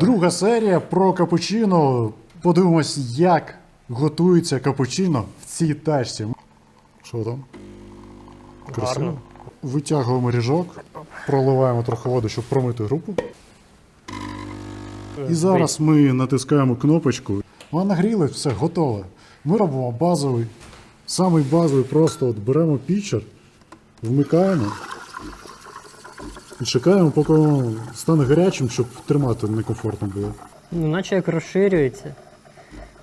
Друга серія про капучино. Подивимось, як готується капучино в цій тачці. Що там? Красиво. Гарно. Витягуємо ріжок, проливаємо трохи води, щоб промити групу. І зараз ми натискаємо кнопочку. Вона нагрілась, все готове. Ми робимо базовий, самий базовий, просто от беремо пічер, вмикаємо чекаємо, поки воно стане гарячим, щоб тримати некомфортно було. Ну, наче як розширюється.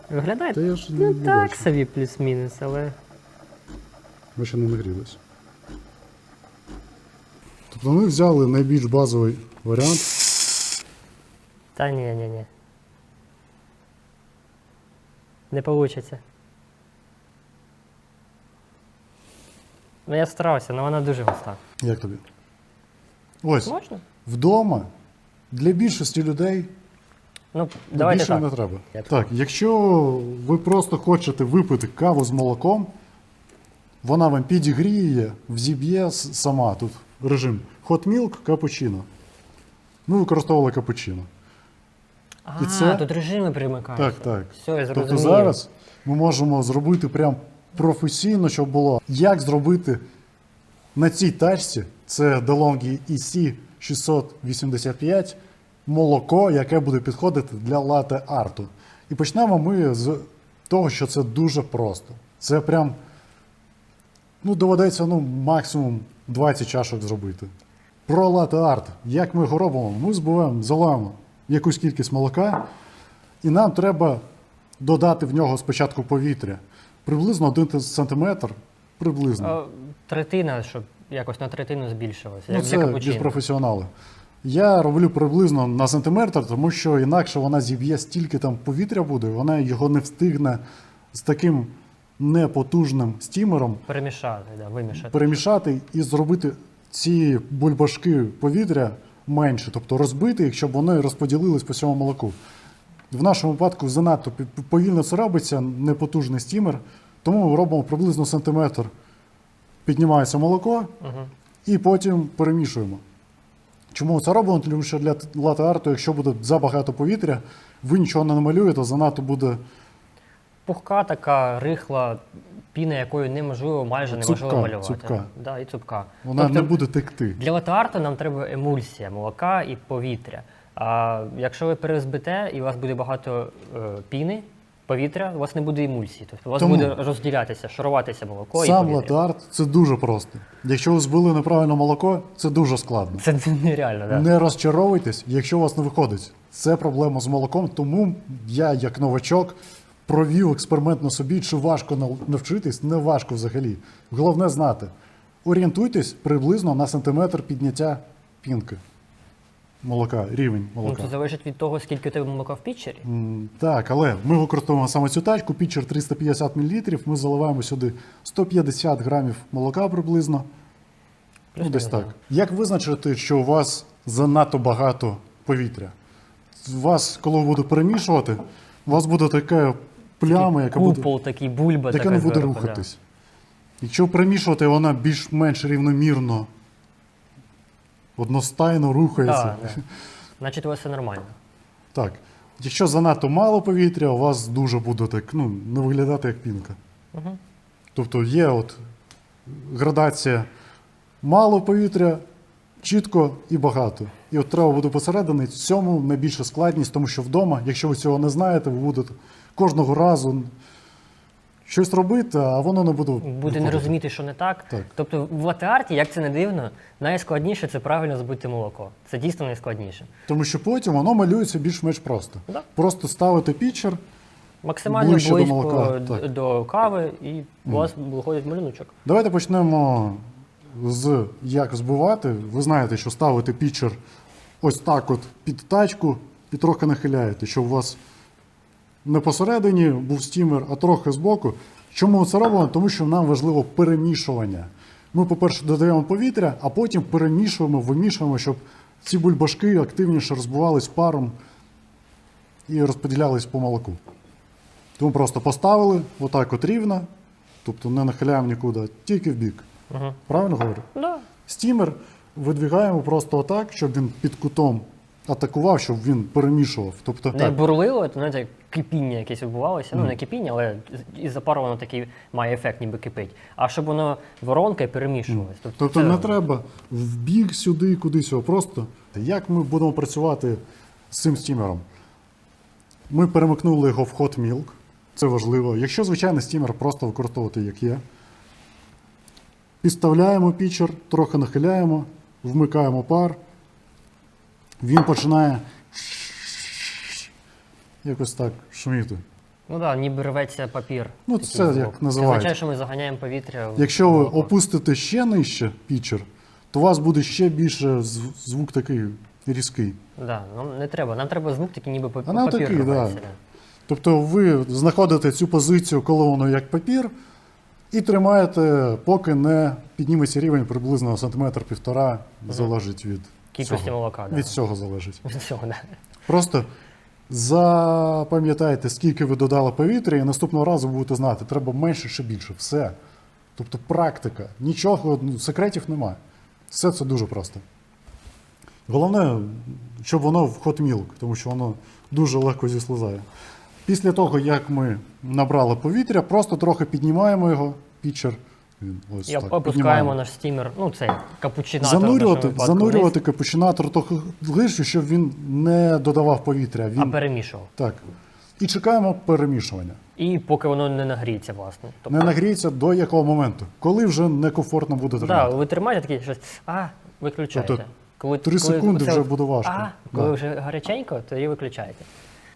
Виглядає Та я ж ну, не так бачу. собі плюс-мінус, але. Ми ще не нагрілись. Тобто ми взяли найбільш базовий варіант. Та ні, ні, ні. Не вийде. Ну я старався, але вона дуже густа. Як тобі? Ось, Можна? вдома для більшості людей Ну, давайте більше так. не треба. Я Так, якщо ви просто хочете випити каву з молоком, вона вам підігріє, взіб'є с- сама. Тут режим hot milk, капучино. Ми використовували капучино. А, І це- тут режими примикаються. Так, так. Все, я зрозумів. Тобто зараз ми можемо зробити прям професійно, щоб було. Як зробити на цій тачці, це DeLonghi EC 685 молоко, яке буде підходити для лате арту. І почнемо ми з того, що це дуже просто. Це прям ну, доведеться ну, максимум 20 чашок зробити. Про лате арт. Як ми його робимо? Ми збиваємо, заливаємо якусь кількість молока, і нам треба додати в нього спочатку повітря. Приблизно 1 см. Приблизно. Третина, щоб якось на третину збільшилося. Ну, як для це більш капучино. професіонали. Я роблю приблизно на сантиметр, тому що інакше вона зіб'є стільки там повітря буде, вона його не встигне з таким непотужним стімером Перемішати, да, вимішати. перемішати і зробити ці бульбашки повітря менше, тобто розбити їх, щоб вони розподілились по всьому молоку. В нашому випадку занадто пі- повільно це робиться, непотужний стімер, тому ми робимо приблизно сантиметр. Піднімається молоко Угу. і потім перемішуємо. Чому це робимо? Тому що для лате-арту, якщо буде забагато повітря, ви нічого не намалюєте, занадто буде Пухка така рихла піна, якою неможливо майже неможливо Цупка, малювати. цупка. Да, і цупка. вона Тобто не буде текти. Для латеарту нам треба емульсія молока і повітря. А якщо ви перезбите і у вас буде багато е, піни, повітря, у вас не буде емульсії. Тобто у вас Тому- буде розділятися, шаруватися молоко Сам і повітря. лате-арт це дуже просто. Якщо ви збили неправильно молоко, це дуже складно. Це нереально, так? Не розчаровуйтесь, якщо у вас не виходить. Це проблема з молоком, тому я, як новачок, провів експеримент на собі, чи важко навчитись, не важко взагалі. Головне знати. Орієнтуйтесь приблизно на сантиметр підняття пінки. Молока, рівень Ну, молока. це залежить від того, скільки у тебе молока в пічері. М, Так, але ми використовуємо саме цю тачку, пічер 350 мл, ми заливаємо сюди 150 грамів молока приблизно. Ну, десь так. Як визначити, що у вас занадто багато повітря? У вас, коли ви будете перемішувати, у вас буде така пляма, яка буде, Купол такий, бульба яка не буде зверху, да. рухатись. Якщо перемішувати, вона більш-менш рівномірно, одностайно рухається. Так, да. Значить, у вас все нормально. Так. Якщо занадто мало повітря, у вас дуже буде так, ну, не виглядати як пінка. Угу. Тобто є от градація мало повітря, чітко і багато. І от треба буде посередині. В цьому найбільша складність, тому що вдома, якщо ви цього не знаєте, ви будете кожного разу щось робити, а воно не буде. Буде не розуміти, що не так. Так. Тобто в латеарті, як це не дивно, найскладніше це правильно збити молоко. Це дійсно найскладніше. Тому що потім воно малюється більш-менш просто. Да. Просто ставити пічер, Максимально Ближче до близько молока, до кави, і у вас виходить малюночок. Давайте почнемо з як збивати. Ви знаєте, що ставити пічер ось так от під тачку і трохи нахиляєте, щоб у вас не посередині був стімер, а трохи збоку. Чому ми це робимо? Тому що нам важливо перемішування. Ми, по-перше, додаємо повітря, а потім перемішуємо, вимішуємо, щоб ці бульбашки активніше розбивались паром і розподілялись по молоку. Тому просто поставили отак от рівно, тобто не нахиляємо нікуди, тільки в бік. Угу. Правильно говорю? Да. Стімер видвигаємо просто отак, щоб він під кутом атакував, щоб він перемішував. Тобто, Не так, бурлило, то знаєте, кипіння якесь відбувалося. Ну, не кипіння, але із запару воно такий має ефект, ніби кипить. А щоб воно воронка перемішувалось. тобто це- не треба в бік сюди, кудись його. Просто як ми будемо працювати з цим стімером? Ми перемикнули його в hot milk. Це важливо. Якщо звичайний стімер, просто використовувати як є. Підставляємо пічер, трохи нахиляємо, вмикаємо пар. Він починає якось так шуміти. Ну так, да, ніби рветься папір. Ну, Такий це звук. як називають. Це означає, що ми заганяємо повітря. в Якщо ви молоко. опустите ще нижче пічер, то у вас буде ще більше зв- звук такий різкий. Да, нам не треба. Нам треба звук такий, ніби пап- А нам папір такий, да. да. Тобто ви знаходите цю позицію, коли воно як папір, і тримаєте, поки не підніметься рівень приблизно сантиметр-півтора, залежить від Кількості цього. молока, да. Від цього залежить. Від всього, да. Просто запам'ятайте, скільки ви додали повітря, і наступного разу будете знати, треба менше чи більше. Все. Тобто практика. Нічого, ну, секретів немає. Все це дуже просто. Головне, щоб воно в hot milk, тому що воно дуже легко зіслизає. Після того, як ми набрали повітря, просто трохи піднімаємо його, пічер. Він ось І так, опускаємо піднімаємо. наш стімер, ну цей капучинатор. Занурювати, занурювати капучинатор трохи глибше, щоб він не додавав повітря. вниз, а перемішував. так. І чекаємо перемішування. І поки воно не нагріється, власне. Тобто, Не нагріється до якого моменту, коли вже некомфортно буде да, тримати. ви тримаєте такий щось, а, виключаєте. Тобто коли, три секунди оце вже буде важко. А, коли Да. вже гаряченько, то її виключаєте.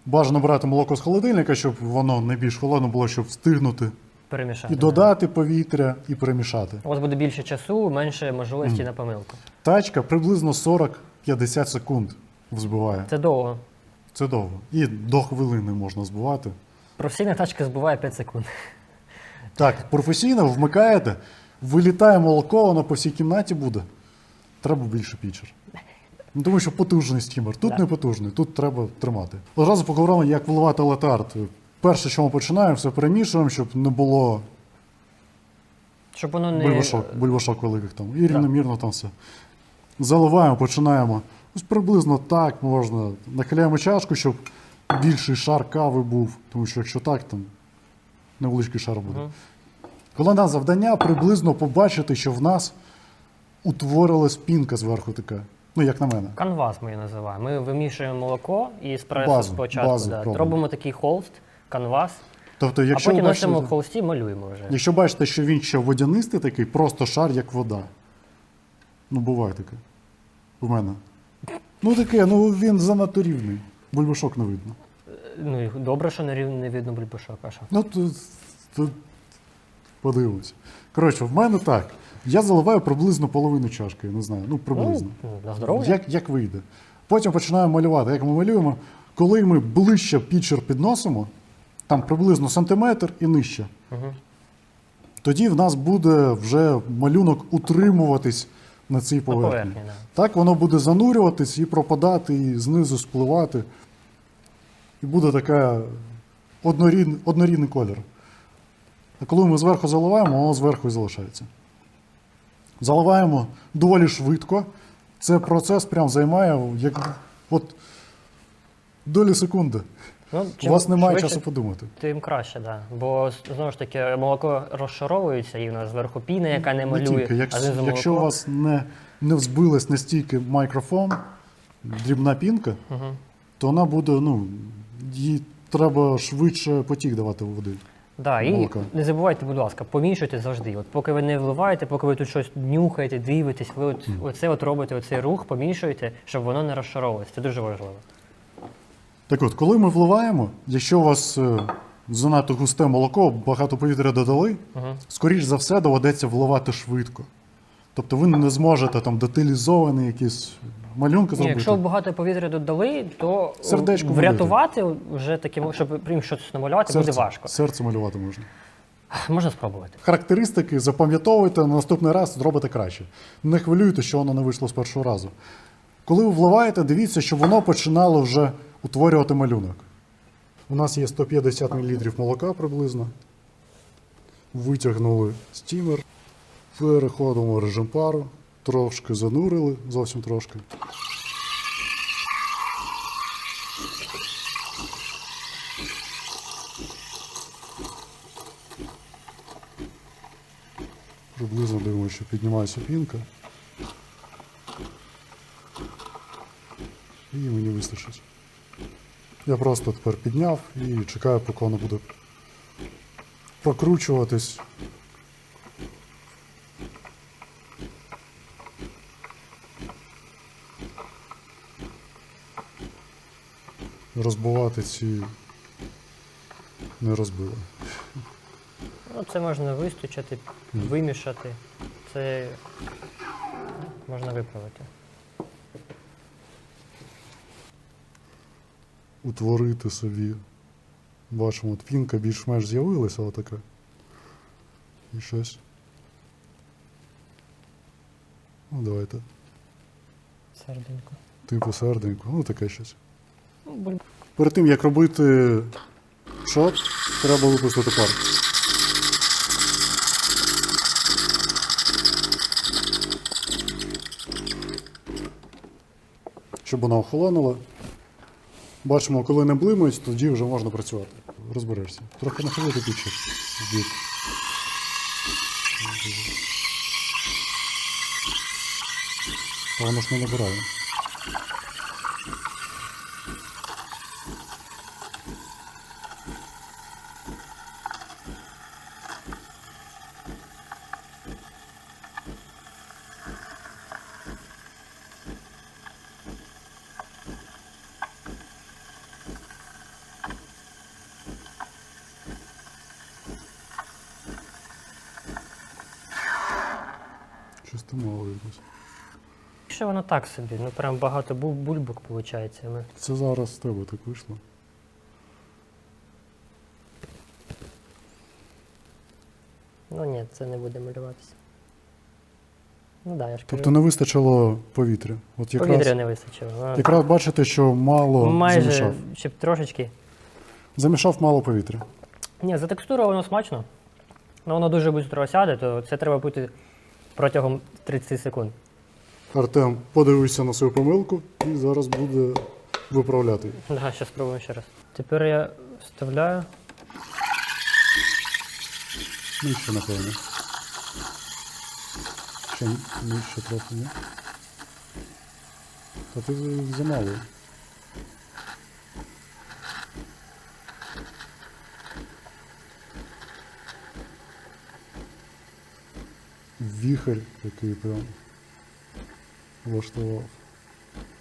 Бажано брати молоко з холодильника, щоб воно не більш холодно було, щоб встигнути Перемішати. і додати повітря, і перемішати. У вас буде більше часу, менше можливості на помилку. Тачка приблизно 40-50 секунд взбиває. Це довго. Це довго. І до хвилини можна збивати. Професійна тачка збиває 5 секунд. Так, професійно вмикаєте, вилітає молоко, воно по всій кімнаті буде. Треба більше пічер. Ну, тому що потужний стімер. Тут Да. не потужний, тут треба тримати. Одразу поговоримо, як виливати латарт. Перше, що ми починаємо, все перемішуємо, щоб не було Щоб воно не. бульбашок, бульбашок великих там. І рівномірно там все. Заливаємо, починаємо. Ось приблизно так можна. Нахиляємо чашку, щоб більший шар кави був. Тому що якщо так, там невеличкий шар буде. Мгм. Головне завдання приблизно побачити, що в нас утворилась пінка зверху така. Ну, як на мене. Канвас ми її називаємо. Ми вимішуємо молоко і спресо Базу, спочатку. базу да. Робимо такий холст, канвас, Тобто, а потім ви на цьому холсті малюємо вже. якщо бачите, що він ще водянистий такий, просто шар, як вода. Ну, буває таке. У мене. Ну таке, ну він занадто рівний. Бульбашок не видно. Ну і добре, що не рів- не видно бульбашок, а що? Ну, тут, тут подивимось. Коротше, в мене так. Я заливаю приблизно половину чашки, я не знаю. Ну, приблизно. Ну, на здоров'я. Як, як вийде. Потім починаємо малювати. Як ми малюємо, коли ми ближче пічер підносимо, там приблизно сантиметр і нижче, Угу. тоді в нас буде вже малюнок утримуватись на цій На поверхні. поверхні, да. Так воно буде занурюватись і пропадати, і знизу спливати. І буде така однорідний, однорідний колір. А коли ми зверху заливаємо, воно зверху і залишається. Заливаємо доволі швидко. Це процес прям займає як от долі секунди. Ну, У вас немає швидше, часу подумати. Тим краще, да. Бо знову ж таки молоко розшаровується, і в нас зверху піна, яка не Не малює, тільки. а Якщо, знизу якщо у вас не, не взбилась настільки мікрофон, дрібна пінка, Мгм. то вона буде, ну, їй треба швидше потік давати води. Да, і молока. не забувайте, будь ласка, помішуйте завжди. От поки ви не вливаєте, поки ви тут щось нюхаєте, дивитесь, ви от, оце от робите оцей рух, помішуєте, щоб воно не розшаровувалося. Це дуже важливо. Так от, коли ми вливаємо, якщо у вас е, занадто густе молоко, багато повітря додали, Угу. скоріш за все доведеться вливати швидко. Тобто ви не зможете там деталізований якісь малюнки Ні, зробити. якщо багато повітря додали, то Сердечко врятувати вже таким, щоб прям щось намалювати, буде важко. серце малювати можна. Можна спробувати. Характеристики запам'ятовуйте, на наступний раз зробите краще. Не хвилюйте, що воно не вийшло з першого разу. Коли ви вливаєте, дивіться, щоб воно починало вже утворювати малюнок. У нас є 150 мл молока приблизно. Витягнули стімер, переходимо в режим пару, трошки занурили, зовсім трошки. Приблизно дивимося, що піднімається пінка. І мені вистачить. Я просто тепер підняв і чекаю, поки воно буде прокручуватись. Розбивати ці не розбили. Ну, це можна вистучати, вимішати. Це можна виправити. Утворити собі. Бачимо, от більш-менш з'явилася отака. І щось. Ну, давайте. Серденько. Типу серденько, ну таке щось. Ну, Перед тим, як робити шот, треба випустити пар. Щоб вона охолонула. Бачимо, коли не блимають, тоді вже можна працювати. Розберешся. Трохи нахилити пічок. Та воно ж не набирає. Там мало якось. Якщо воно так собі, ну прям багато бу- бульбок виходить. Ми... Це зараз з тебе так вийшло. Ну ні, це не буде малюватися. Ну да, я ж Тобто не вистачило повітря. От якраз, Повітря не вистачило. Якраз бачите, що мало Майже замішав. щоб трошечки. Замішав мало повітря. Ні, за текстурою воно смачно. але воно дуже швидко осяде, то це треба бути протягом 30 секунд. Артем подивився на свою помилку і зараз буде виправляти. Да, зараз спробуємо ще раз. Тепер я вставляю. Нижче, напевно. Ще нижче трохи, ні? Та ти замало. Віхарь який прям влаштував.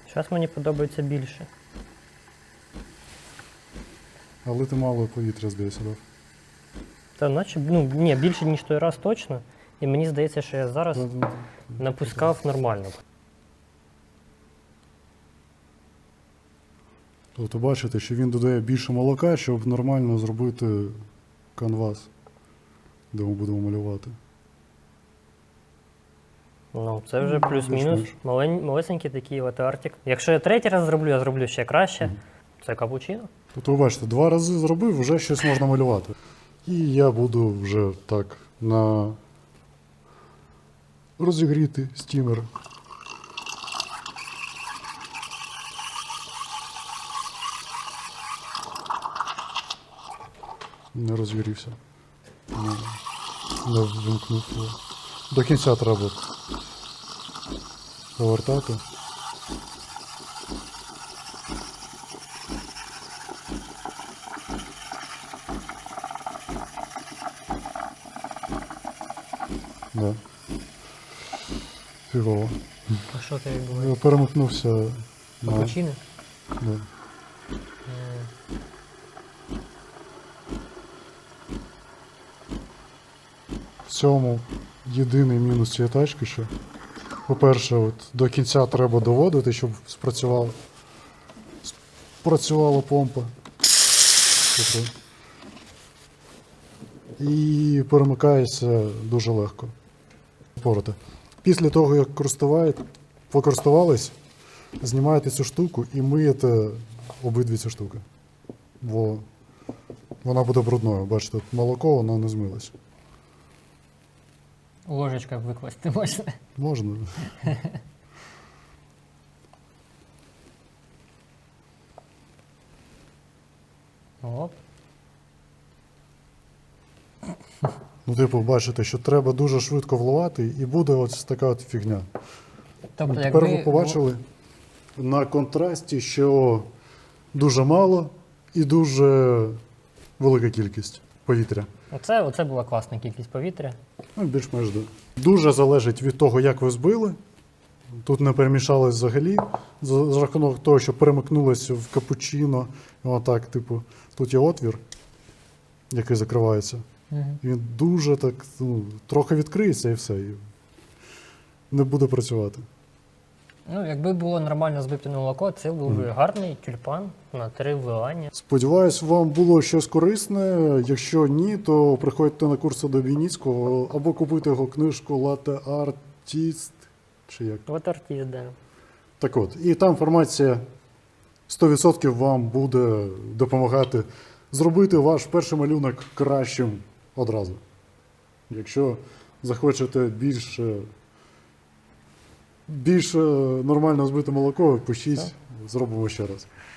Зараз мені подобається більше. Але ти мало повітря здається дав. Та наче, ну ні, більше, ніж той раз точно. І мені здається, що я зараз напускав нормально. Тобто бачите, що він додає більше молока, щоб нормально зробити канвас, де ми будемо малювати. Ну, це вже плюс-мінус. Малень, малесенький такий латартик. Якщо я третій раз зроблю, я зроблю ще краще. Це капучино. Тобто, ви бачите, два рази зробив, вже щось можна малювати. І я буду вже так на розігріти стімер. Не розігрівся. Не, не вимкнув його. До кінця треба повертати. Да. Фігово. А що відбувається? Я перемикнувся на. Капучино? Да. Е, В цьому єдиний мінус цієї тачки, що, по-перше, от до кінця треба доводити, щоб спрацювала, спрацювала помпа. Тобто, І перемикається дуже легко. Порати. Після того, як покористувались, знімаєте цю штуку і миєте обидві ці штуки. Бо вона буде брудною. Бачите, молоко, воно не змилось. Ложечка викласти можна. Можна. Оп. Ну, типу, бачите, що треба дуже швидко вливати, і буде ось така от фігня. Тобто, Тепер якби ви побачили на контрасті, що дуже мало і дуже велика кількість повітря. Оце, оце була класна кількість повітря. Ну, більш-менш. Дуже залежить від того, як ви збили. Тут не перемішалось взагалі. За, за рахунок того, що перемикнулося в капучино. Отак, типу, тут є отвір, який закривається. Угу. Він дуже так, ну, трохи відкриється і все. І не буде працювати. Ну, якби було нормально збите молоко, це був би гарний тюльпан на три вливання. Сподіваюсь, вам було щось корисне. Якщо ні, то приходьте на курси до Бійніцького або купуйте його книжку Latte Artist. Чи як? От артист, да. Так от, і та інформація 100% вам буде допомагати зробити ваш перший малюнок кращим одразу. Якщо захочете більше, більше нормально збити молоко, пишіть, зробимо ще раз.